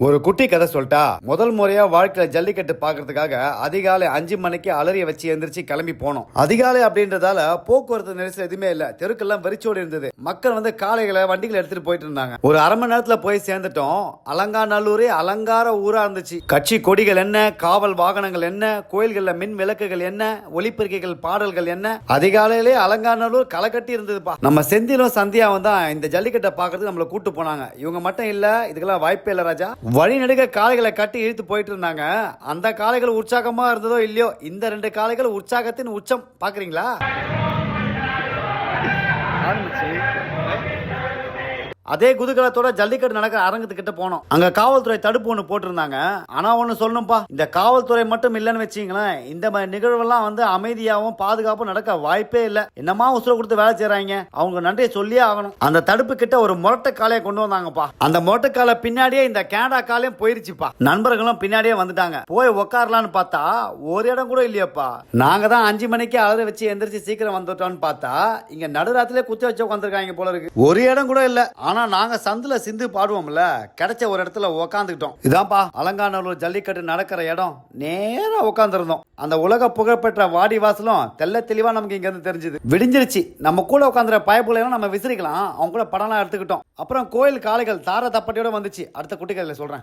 ஒரு குட்டி கதை சொல்லிட்டா முதல் முறையா வாழ்க்கையில ஜல்லிக்கட்டு பாக்குறதுக்காக அதிகாலை அஞ்சு மணிக்கு அலறிய வச்சு எந்திரிச்சு கிளம்பி போனோம். அதிகாலை அப்படின்றதால போக்குவரத்து நெரிசல் எதுவுமே இல்ல. தெருக்கெல்லாம் வெறிச்சோடி இருந்தது. மக்கள் வந்து காலைகளை வண்டிகளை எடுத்துட்டு போயிட்டு இருந்தாங்க. ஒரு அரை மணி நேரத்துல போய் சேர்ந்துட்டோம். அலங்காநல்லூரே அலங்கார ஊரா இருந்துச்சு. கட்சி கொடிகள் என்ன காவல் வாகனங்கள் என்ன கோயில்கள்ல மின் விளக்குகள் என்ன ஒளிப்பெருக்கைகள் பாடல்கள் என்ன? அதிகாலையிலே அலங்காநல்லூர் களை கட்டி இருந்ததுப்பா. நம்ம செந்திலும் சந்தியாவும் தான் இந்த ஜல்லிக்கட்டை பாக்குறதுக்கு நம்மள கூட்டு போனாங்க. இவங்க மட்டும் இல்ல இதுக்கெல்லாம் வாய்ப்பே இல்ல ராஜா. வழிநடுக காளைகளை கட்டி இழுத்து போயிட்டு இருந்தாங்க அந்த காளைகள் உற்சாகமாக இருந்ததோ இல்லையோ இந்த ரெண்டு காளைகள் உற்சாகத்தின் உச்சம். பார்க்குறீங்களா அதே குதூகலத்தோட ஜல்லிக்கட்டு நடக்கிற அரங்கத்துக்கிட்ட போனோம். அங்க காவல்துறை தடுப்பு ஒண்ணு போட்டிருந்தாங்க. ஆனா ஒண்ணு சொல்லணும்ப்பா இந்த காவல்துறை மட்டும் இல்லைன்னு வச்சீங்களேன் இந்த மாதிரி நிகழ்வெல்லாம் வந்து அமைதியாவும் பாதுகாப்பும் நடக்க வாய்ப்பே இல்லை. என்னமா உசுர கொடுத்து வேலை செய்யறாங்க அவங்க நன்றியை சொல்லியே ஆகணும். அந்த தடுப்பு கிட்ட ஒரு முரட்டை காளையை கொண்டு வந்தாங்கப்பா. அந்த முரட்டை காலை பின்னாடியே இந்த கேனடா காலையும் போயிருச்சுப்பா. நண்பர்களும் பின்னாடியே வந்துட்டாங்க. போய் உக்காரலான்னு பார்த்தா ஒரு இடம் கூட இல்லையாப்பா. நாங்க தான் அஞ்சு மணிக்கு அலற வச்சு எந்திரிச்சு சீக்கிரம் வந்துட்டோம்னு பார்த்தா இங்க நடுராத்திலே குத்தி வச்சு உட்காந்துருக்காங்க போல இருக்கு. ஒரு இடம் கூட இல்ல. ஆனா நாங்கள் சந்தில் சிந்து பாடுவோம்ல கிடைச்ச ஒரு இடத்துல உக்காந்துக்கிட்டோம். இதான்ப்பா அலங்காநல்லூர் ஜல்லிக்கட்டு நடக்கிற இடம். நேராக உட்காந்துருந்தோம் அந்த உலக புகழ்பெற்ற வாடி வாசலும் தெள்ள தெளிவாக நமக்கு இங்கேருந்து தெரிஞ்சுது. விடிஞ்சிருச்சு. நம்ம கூட உட்காந்துற பயப்புலாம் நம்ம விசிறிக்கலாம். அவங்க கூட படம்லாம் எடுத்துக்கிட்டோம். அப்புறம் கோயில் காளைகள் தார தப்பட்டியோட வந்துச்சு. அடுத்த குட்டிகளில் சொல்கிறேன்